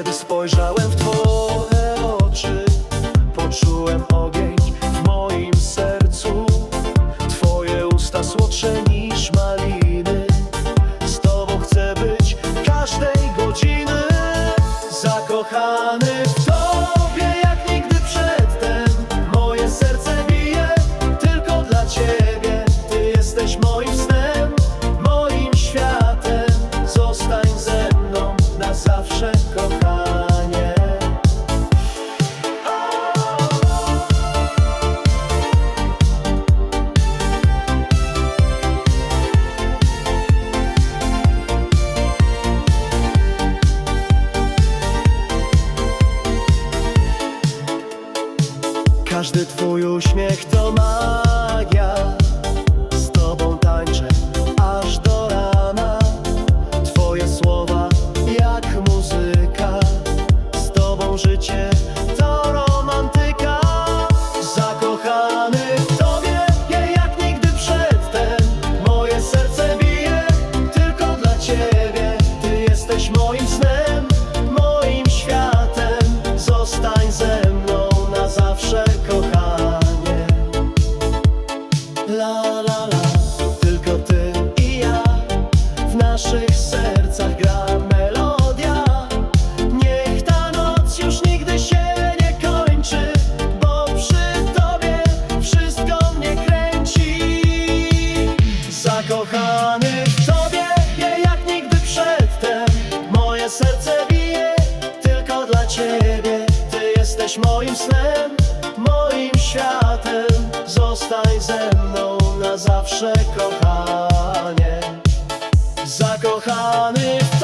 Kiedy spojrzałem w Twoje oczy, poczułem ogień w moim sercu. Twoje usta słodsze niż maliny. Z Tobą chcę być każdej godziny. Zakochany w Tobie Każdy twój uśmiech to magia naszych sercach gra melodia. Niech ta noc już nigdy się nie kończy Bo przy tobie wszystko mnie kręci. Zakochany w tobie ja jak nigdy przedtem. Moje serce bije tylko dla ciebie. Ty jesteś moim snem, moim światem. Zostań ze mną na zawsze, kochanie Zakochany w